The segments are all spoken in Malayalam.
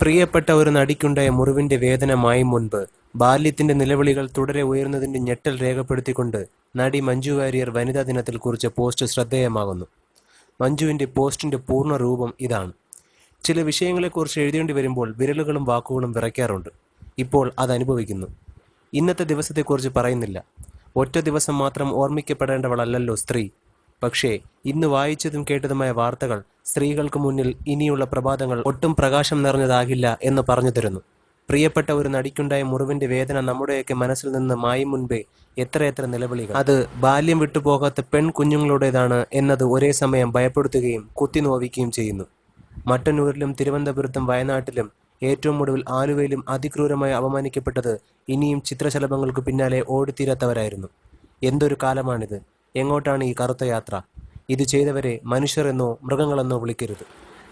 പ്രിയപ്പെട്ട ഒരു നടിക്കുണ്ടായ മുറിവിന്റെ വേദന മായും മുൻപ് ബാല്യത്തിന്റെ നിലവിളികൾ തുടരെ ഉയർന്നതിന്റെ ഞെട്ടൽ രേഖപ്പെടുത്തിക്കൊണ്ട് നടി മഞ്ജു വാര്യർ വനിതാ ദിനത്തിൽ കുറിച്ച പോസ്റ്റ് ശ്രദ്ധേയമാകുന്നു. മഞ്ജുവിന്റെ പോസ്റ്റിന്റെ പൂർണ രൂപം ഇതാണ്. ചില വിഷയങ്ങളെക്കുറിച്ച് എഴുതേണ്ടി വരുമ്പോൾ വിരലുകളും വാക്കുകളും വിറയ്ക്കാറുണ്ട്. ഇപ്പോൾ അത് അനുഭവിക്കുന്നു. ഇന്നത്തെ ദിവസത്തെക്കുറിച്ച് പറയുന്നില്ല. ഒറ്റ ദിവസം മാത്രം ഓർമ്മിക്കപ്പെടേണ്ടവളല്ലല്ലോ സ്ത്രീ. പക്ഷേ ഇന്ന് വായിച്ചതും കേട്ടതുമായ വാർത്തകൾ സ്ത്രീകൾക്ക് മുന്നിൽ ഇനിയുള്ള പ്രഭാതങ്ങൾ ഒട്ടും പ്രകാശം നിറഞ്ഞതാകില്ല എന്ന് പറഞ്ഞു തരുന്നു. പ്രിയപ്പെട്ട ഒരു നടിക്കുണ്ടായ മുറിവിന്റെ വേദന നമ്മുടെയൊക്കെ മനസ്സിൽ നിന്ന് മായും മുൻപേ എത്രയെത്ര നിലവിളികൾ. അത് ബാല്യം വിട്ടുപോകാത്ത പെൺ കുഞ്ഞുങ്ങളുടേതാണ് എന്നത് ഒരേ സമയം ഭയപ്പെടുത്തുകയും കുത്തിനോവിക്കുകയും ചെയ്യുന്നു. മട്ടന്നൂരിലും തിരുവനന്തപുരത്തും വയനാട്ടിലും ഏറ്റവും ഒടുവിൽ ആലുവയിലും അതിക്രൂരമായി അപമാനിക്കപ്പെട്ടത് ഇനിയും ചിത്രശലഭങ്ങൾക്ക് പിന്നാലെ ഓടിത്തീരാത്തവരായിരുന്നു. എന്തൊരു കാലമാണിത്. എങ്ങോട്ടാണ് ഈ കറുത്ത യാത്ര? ഇത് ചെയ്തവരെ മനുഷ്യരെന്നോ മൃഗങ്ങളെന്നോ വിളിക്കരുത്.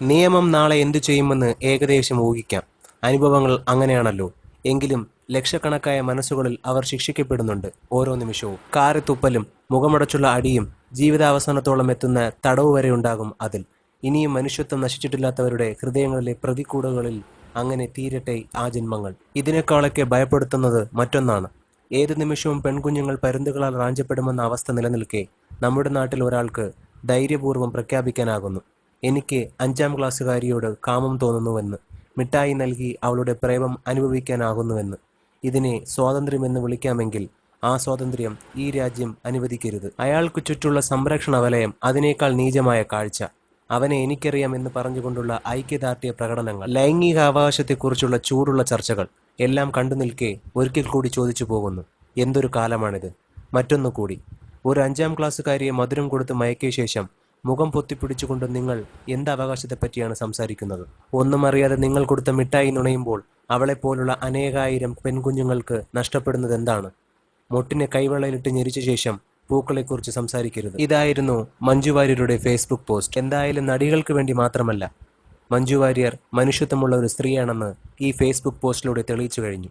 നിയമം നാളെ എന്തു ചെയ്യുമെന്ന് ഏകദേശം ഊഹിക്കാം. അനുഭവങ്ങൾ അങ്ങനെയാണല്ലോ. എങ്കിലും ലക്ഷക്കണക്കായ മനസ്സുകളിൽ അവർ ശിക്ഷിക്കപ്പെടുന്നുണ്ട് ഓരോ നിമിഷവും. കാറിത്തുപ്പലും മുഖമടച്ചുള്ള അടിയും ജീവിതാവസാനത്തോളം എത്തുന്ന തടവ് വരെ ഉണ്ടാകും അതിൽ. ഇനിയും മനുഷ്യത്വം നശിച്ചിട്ടില്ലാത്തവരുടെ ഹൃദയങ്ങളിലെ പ്രതികൂടകളിൽ അങ്ങനെ തീരട്ടെ ആ ജന്മങ്ങൾ. ഇതിനേക്കാളൊക്കെ ഭയപ്പെടുത്തുന്നത് മറ്റൊന്നാണ്. ഏത് നിമിഷവും പെൺകുഞ്ഞുങ്ങൾ പരുന്തുകളാൽ റാഞ്ചപ്പെടുമെന്ന അവസ്ഥ നിലനിൽക്കെ നമ്മുടെ നാട്ടിൽ ഒരാൾക്ക് ധൈര്യപൂർവം പ്രഖ്യാപിക്കാനാകുന്നു. എനിക്ക് അഞ്ചാം ക്ലാസ്സുകാരിയോട് കാമം തോന്നുന്നുവെന്ന് മിഠായി നൽകി അവളുടെ പ്രേമം അനുഭവിക്കാനാകുന്നുവെന്ന്. ഇതിനെ സ്വാതന്ത്ര്യമെന്ന് വിളിക്കാമെങ്കിൽ ആ സ്വാതന്ത്ര്യം ഈ രാജ്യം അനുവദിക്കരുത്. അയാൾക്ക് ചുറ്റുള്ള സംരക്ഷണ വലയം അതിനേക്കാൾ നീചമായ കാഴ്ച. അവനെ എനിക്കറിയാം എന്ന് പറഞ്ഞുകൊണ്ടുള്ള ഐക്യദാർഢ്യ പ്രകടനങ്ങൾ ലൈംഗിക അവകാശത്തെക്കുറിച്ചുള്ള ചൂടുള്ള ചർച്ചകൾ എല്ലാം കണ്ടു നിൽക്കെ ഒരിക്കൽ കൂടി ചോദിച്ചു പോകുന്നു എന്തൊരു കാലമാണിത്? മറ്റൊന്നു കൂടി ഒരു അഞ്ചാം ക്ലാസ്സുകാരിയെ മധുരം കൊടുത്ത് മയക്കിയ ശേഷം മുഖം പൊത്തിപ്പിടിച്ചുകൊണ്ട് നിങ്ങൾ എന്ത് അവകാശത്തെപ്പറ്റിയാണ് സംസാരിക്കുന്നത്? ഒന്നും അറിയാതെ നിങ്ങൾ കൊടുത്ത മിഠായി നുണയുമ്പോൾ അവളെപ്പോലുള്ള അനേകായിരം പെൺകുഞ്ഞുങ്ങൾക്ക് നഷ്ടപ്പെടുന്നത് എന്താണ് മുട്ടിനെ കൈവെള്ളയിലിട്ട് ഞെരിച്ച ശേഷം പൂക്കളെക്കുറിച്ച് സംസാരിക്കരുത്. ഇതായിരുന്നു മഞ്ജു വാര്യരുടെ ഫേസ്ബുക്ക് പോസ്റ്റ്. എന്തായാലും നടികൾക്ക് വേണ്ടി മാത്രമല്ല മഞ്ജു വാര്യർ മനുഷ്യത്വമുള്ള ഒരു സ്ത്രീയാണെന്ന് ഈ ഫേസ്ബുക്ക് പോസ്റ്റിലൂടെ തെളിയിച്ചു കഴിഞ്ഞു.